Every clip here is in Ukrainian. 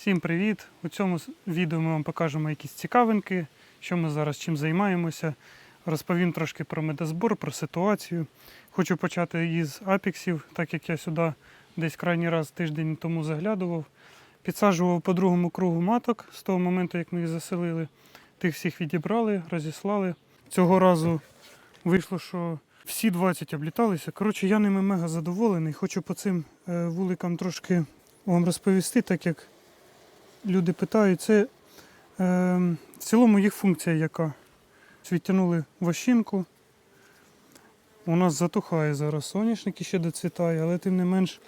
Всім привіт! У цьому відео ми вам покажемо якісь цікавинки, що ми зараз чим займаємося. Розповім трошки про медозбор, про ситуацію. Хочу почати із апексів, так як я сюди десь крайній раз тиждень тому заглядував. Підсаджував по другому кругу маток з того моменту, як ми їх заселили. Тих всіх відібрали, розіслали. Цього разу вийшло, що всі 20 обліталися. Коротше, я ними мега задоволений. Хочу по цим е, вуликам трошки вам розповісти, так як люди питають, це е, в цілому їх функція яка? Відтягнули вощинку. У нас затухає зараз соняшник і ще доцвітає, але тим не менш,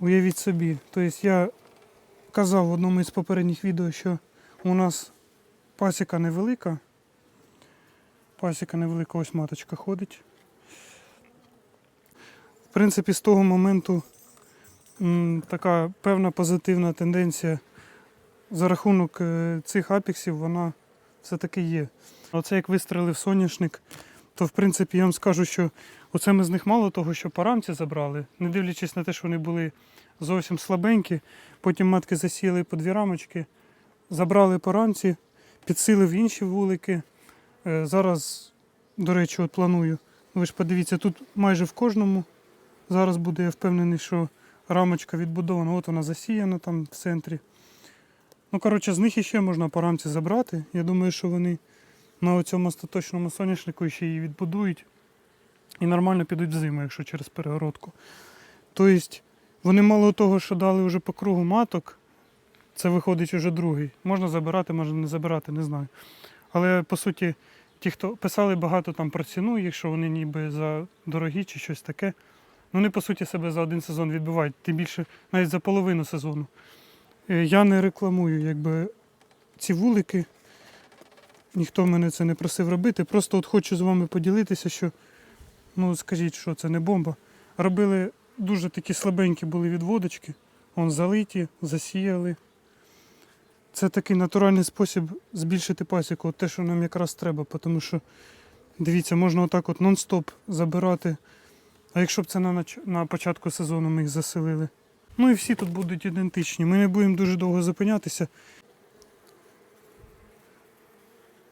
уявіть собі. Тобто я казав в одному із попередніх відео, що у нас пасіка невелика. Пасіка невелика, ось маточка ходить. В принципі, з того моменту така певна позитивна тенденція за рахунок е, цих апексів, вона все-таки є. Оце як вистрелив соняшник, то в принципі я вам скажу, що оце ми з них мало того, що по рамці забрали, не дивлячись на те, що вони були зовсім слабенькі. Потім матки засіяли по дві рамочки, забрали по рамці, підсилив інші вулики. Е, Зараз, до речі, от планую. Ви ж подивіться, тут майже в кожному. Зараз буде, я впевнений, що рамочка відбудована, от вона засіяна там в центрі. Ну, коротше, з них іще можна по рамці забрати. Я думаю, що вони на цьому остаточному соняшнику ще її відбудують і нормально підуть в зиму, якщо через перегородку. Тобто, вони мало того, що дали вже по кругу маток, це виходить уже другий. Можна забирати, можна не забирати, не знаю. Але по суті, ті, хто писали багато там про ціну, їх, що вони ніби за дорогі чи щось таке. Ну, вони по суті себе за один сезон відбивають, тим більше навіть за половину сезону. Е, Я не рекламую якби, ці вулики. Ніхто мене це не просив робити. Просто от хочу з вами поділитися, що, ну скажіть, що це не бомба. Робили дуже такі слабенькі були відводочки. Вон залиті, засіяли. Це такий натуральний спосіб збільшити пасіку, от те, що нам якраз треба, тому що, дивіться, можна отак от нон-стоп забирати. А якщо б це на, нач- на початку сезону ми їх заселили. Ну і всі тут будуть ідентичні. Ми не будемо дуже довго зупинятися.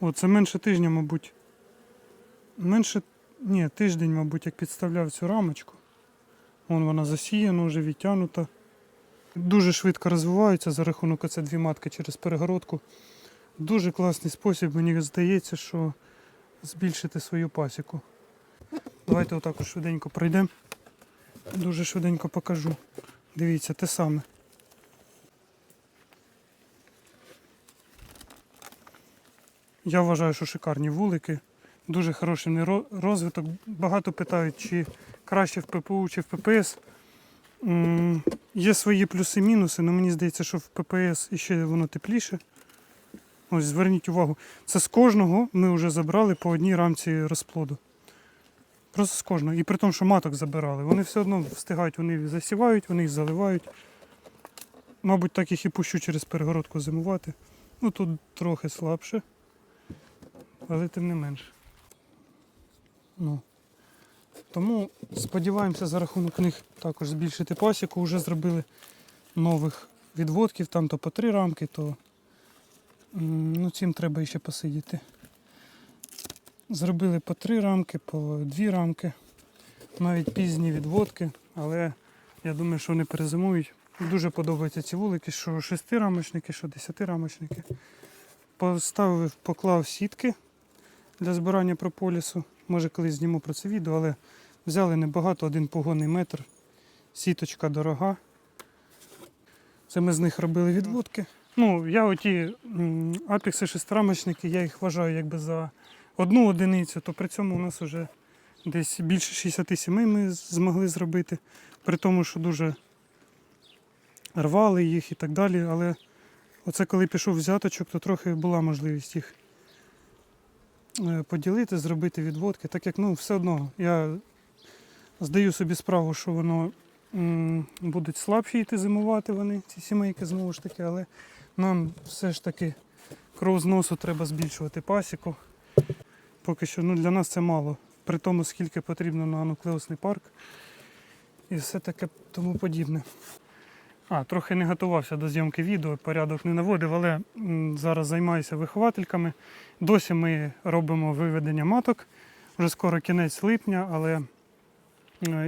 О, це менше тижня, мабуть. Менше. Ні, тиждень, мабуть, як підставляв цю рамочку. Вон вона засіяна, вже відтягнута. Дуже швидко розвиваються за рахунок оце дві матки через перегородку. Дуже класний спосіб, мені здається, що збільшити свою пасіку. Давайте отак швиденько пройдемо. Дуже швиденько покажу. Дивіться, те саме. Я вважаю, що шикарні вулики. Дуже хороший розвиток. Багато питають, чи краще в ППУ, чи в ППС. Є свої плюси-мінуси, але мені здається, що в ППС іще воно тепліше. Ось зверніть увагу. Це з кожного ми вже забрали по одній рамці розплоду. Просто з кожного. І при тому, що маток забирали. Вони все одно встигають, вони засівають, вони їх заливають. Мабуть, так їх і пущу через перегородку зимувати. Ну тут трохи слабше, але тим не менше. Ну. Тому сподіваємося за рахунок них також збільшити пасіку. Вже зробили нових відводків, там то по три рамки, то ну, цим треба ще посидіти. Зробили по три рамки, по дві рамки, навіть пізні відводки, але я думаю, що вони перезимують. Дуже подобаються ці вулики, що шестирамочники, що десятирамочники. Поставив, поклав сітки для збирання прополісу. Може колись зніму про це відео, але взяли небагато, один погонний метр. Сіточка дорога. Це ми з них робили відводки. Ну, я оті м, апекси шестирамочники, я їх вважаю якби за одну одиницю, то при цьому у нас вже десь більше 67 ми змогли зробити. При тому, що дуже рвали їх і так далі. Але оце коли пішов взяточок, то трохи була можливість їх е, поділити, зробити відводки. Так як ну, все одно я здаю собі справу, що воно будуть слабші йти зимувати вони, ці сімейки знову ж таки, але нам все ж таки кров з носу треба збільшувати пасіку. Поки що ну, для нас це мало. При тому, скільки потрібно на нуклеусний парк і все таке тому подібне. А, трохи не готувався до зйомки відео, порядок не наводив, але зараз займаюся виховательками. Досі ми робимо виведення маток. Вже скоро кінець липня, але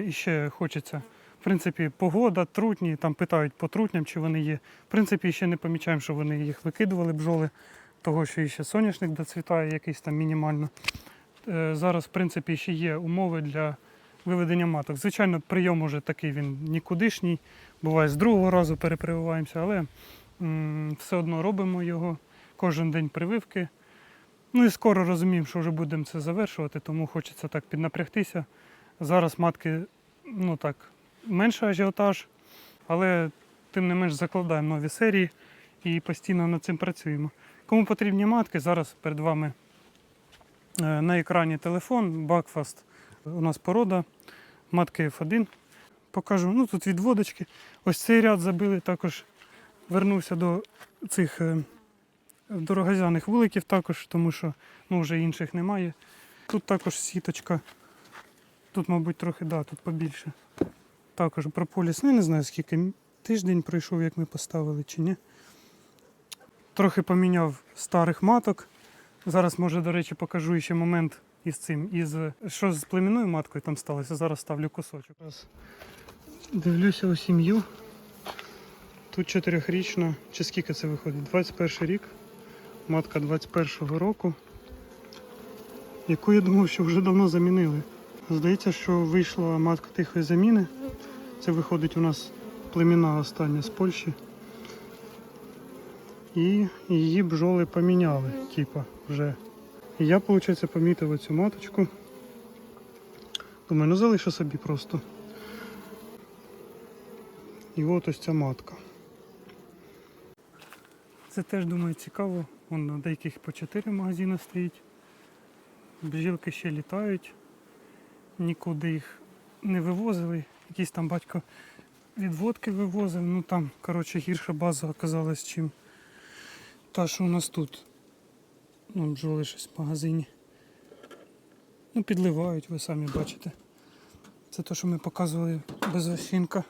іще хочеться. В принципі, погода, трутні, там питають по трутням, чи вони є. В принципі, ще не помічаємо, що вони їх викидували бджоли, того, що іще соняшник доцвітає якийсь там мінімально. Е, Зараз, в принципі, ще є умови для виведення маток. Звичайно, прийом уже такий він нікудишній. Буває, з другого разу перепрививаємося, але м, все одно робимо його кожен день прививки. Ну і скоро розуміємо, що вже будемо це завершувати, тому хочеться так піднапрягтися. Зараз матки, ну так, менше ажіотаж, але тим не менш закладаємо нові серії і постійно над цим працюємо. Кому потрібні матки, зараз перед вами е, на екрані телефон, Бакфаст. У нас порода, матки F1. Покажу. Ну тут відводочки. Ось цей ряд забили, також вернувся до цих е, дорогозяних вуликів також, тому що ну, вже інших немає. Тут також сіточка. Тут, мабуть, трохи, да, тут побільше. Також прополіс. Ну, не знаю, скільки тиждень пройшов, як ми поставили чи ні. Трохи поміняв старих маток. Зараз, може, до речі, покажу ще момент із цим. Із, що з племінною маткою там сталося. Зараз ставлю кусочок. Раз. Дивлюся у сім'ю. Тут чотирьохрічна, чи скільки це виходить? 21 рік. Матка 21-го року, яку я думав, що вже давно замінили. Здається, що вийшла матка тихої заміни. Це виходить у нас племінна остання з Польщі. І її бджоли поміняли, типа, вже. І я, виходить, помітив оцю маточку. Думаю, ну залишу собі просто. І от ось ця матка. Це теж, думаю, цікаво. Вон на деяких по 4 магазини стоїть. Бджілки ще літають. Нікуди їх не вивозили. Якийсь там батько відводки вивозив. Ну там, коротше, гірша база оказалась, чим та, що у нас тут. Ну, бджоли щось в магазині. Ну, підливають, ви самі бачите. Це те, що ми показували без осінка.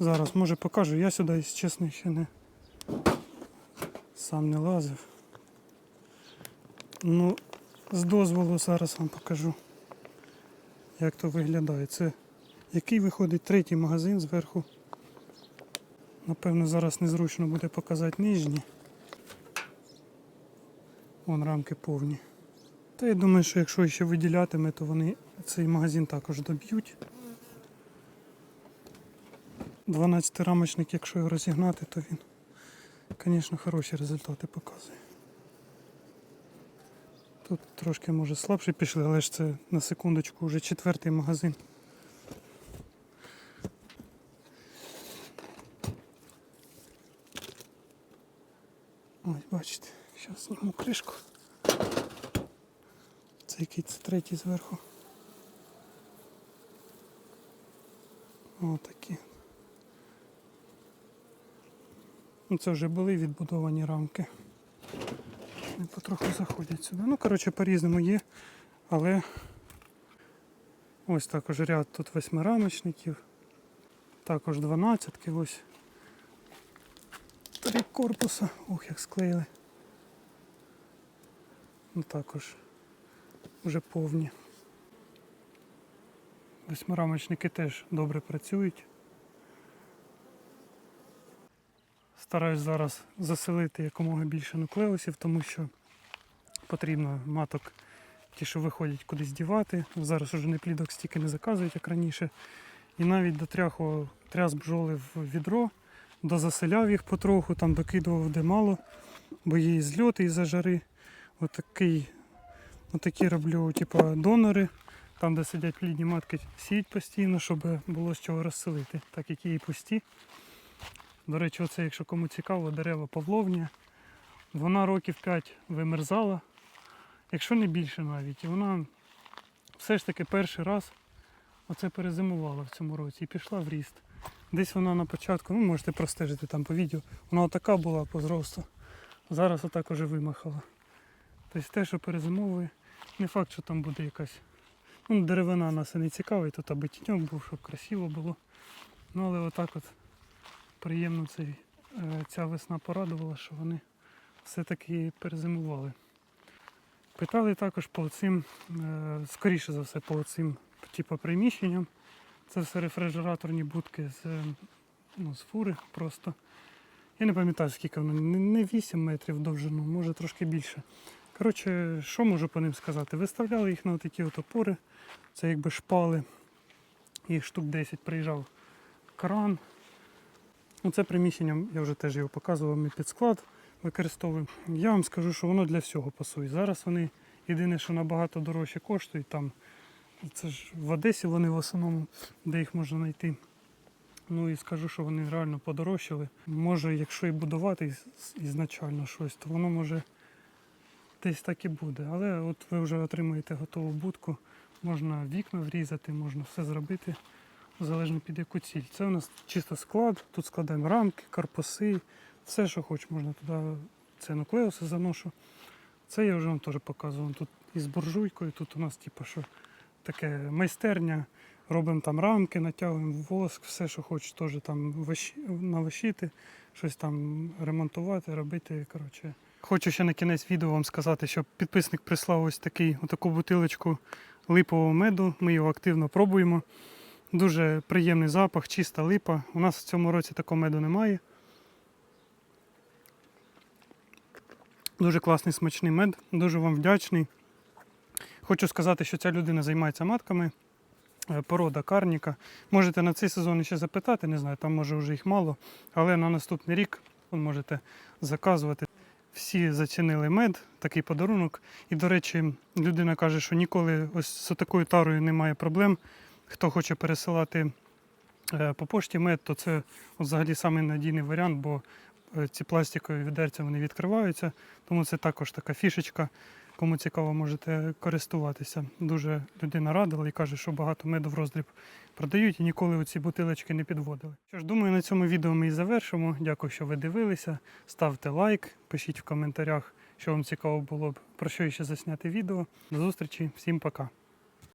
Зараз, може покажу. Я сюди, якщо чесно, ще не сам не лазив. Ну, з дозволу зараз вам покажу, як то виглядає. Це який виходить третій магазин зверху. Напевно, зараз незручно буде показати нижні. Вон рамки повні. Та я думаю, що якщо ще виділятиме, то вони цей магазин також доб'ють. 12 рамочник, якщо його розігнати, то він, звісно, хороші результати показує. Тут трошки може слабше пішли, але ж це на секундочку вже четвертий магазин. Ось бачите, зараз зніму кришку. Це який це третій зверху. Отакі. Ну, це вже були відбудовані рамки. Вони потроху заходять сюди. Ну, коротше, по-різному є, але ось також ряд тут восьмирамочників, також дванадцятки, ось три корпуса. Ох, як склеїли. Ну, також вже повні. Восьмирамочники теж добре працюють. Стараюсь зараз заселити якомога більше нуклеусів, тому що потрібно маток, ті, що виходять кудись дівати. Зараз уже не плідок стільки не заказують, як раніше. І навіть до тряху тряс бджоли в відро, дозаселяв їх потроху, там докидував де мало, бо є і зльоти, і жари. Отакий, отакі роблю, типу, донори, там, де сидять плідні матки, сіють постійно, щоб було з чого розселити, так як є і пусті. До речі, оце, якщо кому цікаво, дерева павловня. Вона років 5 вимерзала, якщо не більше навіть. І вона все ж таки перший раз оце перезимувала в цьому році і пішла в ріст. Десь вона на початку, ну можете простежити там по відео, вона отака була по зросту. Зараз отак уже вимахала. Тобто те, що перезимовує, не факт, що там буде якась. Ну, деревина нас і не цікавить, тут аби тіньок був, щоб красиво було. Ну але отак от приємно цей, е, ця весна порадувала, що вони все-таки перезимували. Питали також по цим, е, скоріше за все, по цим типу, приміщенням. Це все рефрижераторні будки з, е, ну, з фури просто. Я не пам'ятаю, скільки воно, не- не 8 метрів довжину, може трошки більше. Коротше, що можу по ним сказати? Виставляли їх на такі опори, це якби шпали. Їх штук 10 приїжджав кран. Оце приміщення, я вже теж його показував, ми під склад використовуємо. Я вам скажу, що воно для всього пасує. Зараз вони єдине, що набагато дорожче коштують. Там, це ж в Одесі вони в основному, де їх можна знайти. Ну і скажу, що вони реально подорожчали. Може, якщо і будувати ізначально щось, то воно може десь так і буде. Але от ви вже отримуєте готову будку, можна вікна врізати, можна все зробити, залежно під яку ціль. Це у нас чисто склад, тут складаємо рамки, корпуси, все, що хоч, можна туди це нуклеуси заношу. Це я вже вам теж показував. Тут із буржуйкою, тут у нас типу, що таке майстерня. Робимо там рамки, натягуємо воск, все, що хочеш, теж там навощити, щось там ремонтувати, робити. Коротше. Хочу ще на кінець відео вам сказати, що підписник прислав ось такий, отаку бутилочку липового меду. Ми його активно пробуємо. Дуже приємний запах, чиста липа. У нас в цьому році такого меду немає. Дуже класний смачний мед, дуже вам вдячний. Хочу сказати, що ця людина займається матками, е, порода карніка. Можете на цей сезон ще запитати, не знаю, там може вже їх мало, але на наступний рік можете заказувати. Всі зацінили мед, такий подарунок. І, до речі, людина каже, що ніколи ось з такою тарою немає проблем. Хто хоче пересилати е, по пошті мед, то це взагалі самий надійний варіант, бо е, ці пластикові відерця вони відкриваються, тому це також така фішечка. Кому цікаво, можете користуватися. Дуже людина радила і каже, що багато меду в роздріб продають і ніколи оці бутилочки не підводили. Що ж, думаю, на цьому відео ми і завершимо. Дякую, що ви дивилися. Ставте лайк, пишіть в коментарях, що вам цікаво було б про що ще засняти відео. До зустрічі, всім пока.